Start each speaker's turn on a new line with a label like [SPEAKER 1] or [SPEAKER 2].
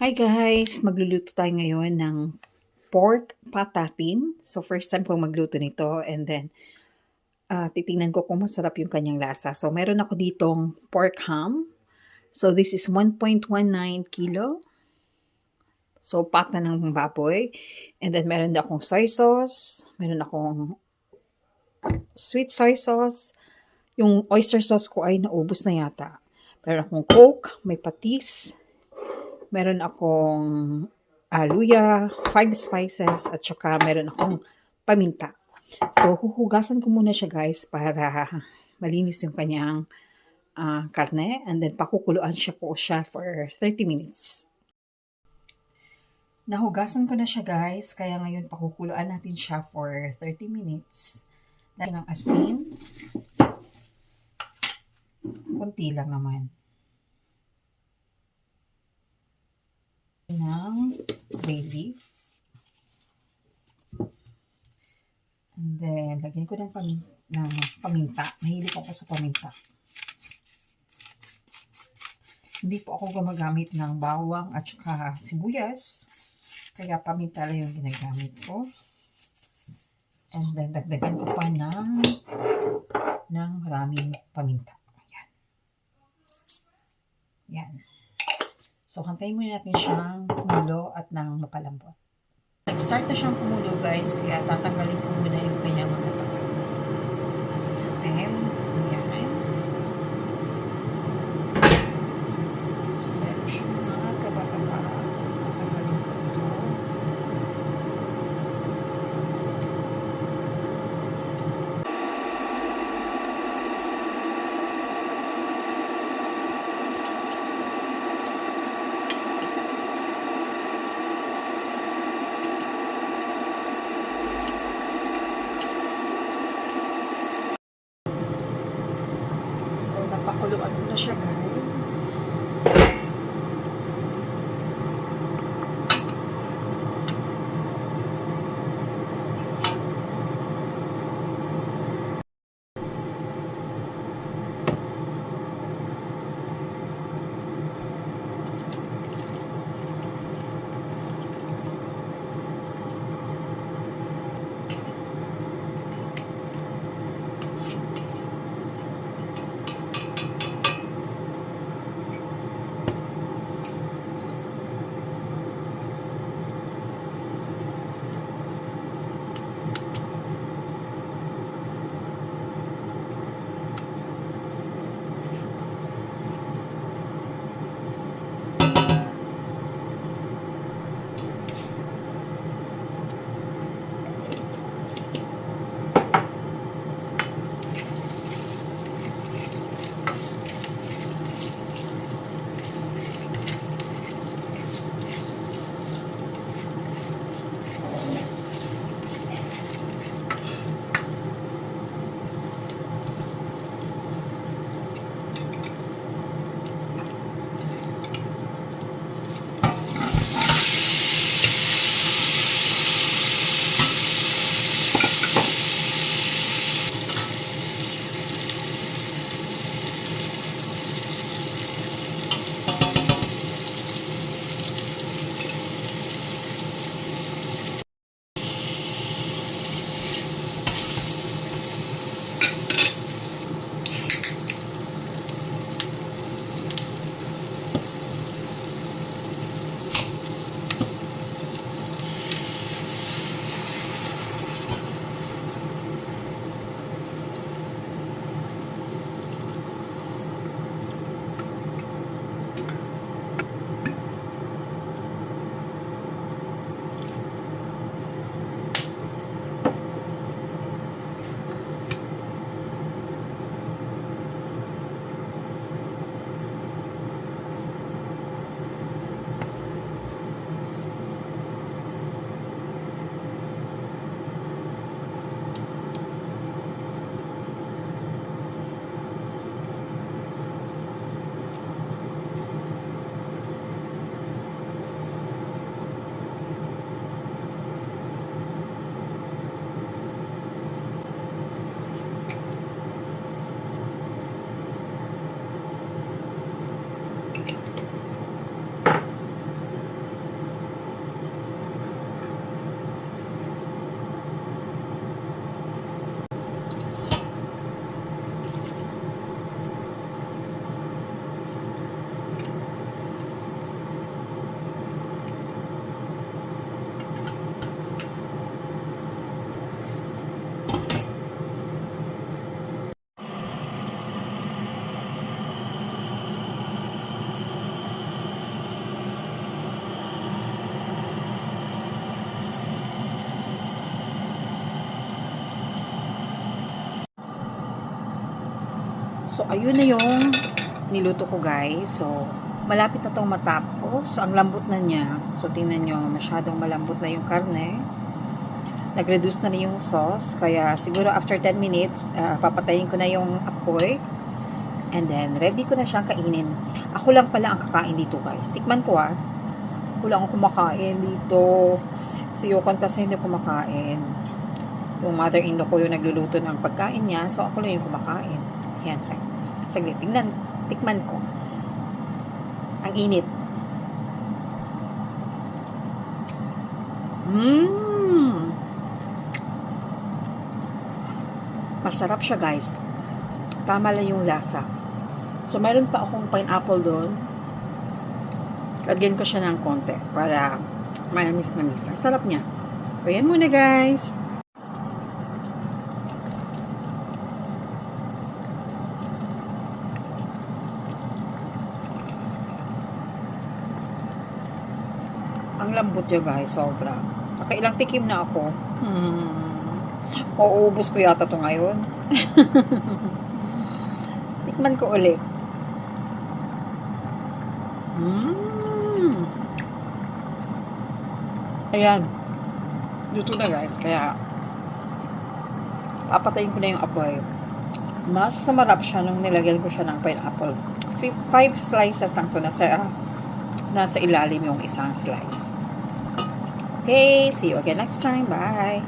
[SPEAKER 1] Hi guys! Magluluto tayo ngayon ng pork patatim. So first time kong magluto nito and then uh, titingnan ko kung masarap yung kanyang lasa. So meron ako ditong pork ham. So this is 1.19 kilo. So pata ng baboy. And then meron din akong soy sauce. Meron akong sweet soy sauce. Yung oyster sauce ko ay naubos na yata. Meron akong coke, may patis, meron akong uh, luya, five spices, at saka meron akong paminta. So, huhugasan ko muna siya guys para malinis yung kanyang uh, karne. And then, pakukuluan siya ko siya for 30 minutes. Nahugasan ko na siya guys, kaya ngayon pakukuluan natin siya for 30 minutes. Lagyan ng asin. Kunti lang naman. ng bay leaf. And then, lagyan ko ng, pam ng paminta. Mahilig ako sa paminta. Hindi po ako gumagamit ng bawang at saka sibuyas. Kaya paminta lang yung ginagamit ko. And then, dagdagan ko pa ng, ng maraming paminta. Ayan. Yan. So, hantayin muna natin siyang kumulo at nang mapalambot. Nag-start na siyang kumulo guys, kaya tatanggalin ko So, ayun na yung niluto ko guys. So, malapit na tong matapos. Ang lambot na niya. So, tingnan nyo, masyadong malambot na yung karne. Nag-reduce na rin yung sauce. Kaya, siguro after 10 minutes, ah, papatayin ko na yung apoy. And then, ready ko na siyang kainin. Ako lang pala ang kakain dito guys. Tikman ko ah. Ako lang ang kumakain dito. Si Yokon kasi hindi kumakain. Yung mother-in-law ko yung nagluluto ng pagkain niya. So, ako lang yung kumakain. Yan, sag saglit. Tingnan, tikman ko. Ang init. Mmm! Masarap siya, guys. Tama lang yung lasa. So, meron pa akong pineapple doon. Lagyan ko siya ng konti para manamis-namis. Ang sarap niya. So, yan muna, guys. Ang lambot niya guys, sobra. Nakailang tikim na ako. Hmm. Mauubos ko yata to ngayon. Tikman ko ulit. Hmm. Ayan. Luto na guys, kaya papatayin ko na yung apoy. Mas sumarap siya nung nilagyan ko siya ng pineapple. Fi- Five slices lang to nasa nasa ilalim yung isang slice. Okay, see you again next time. Bye!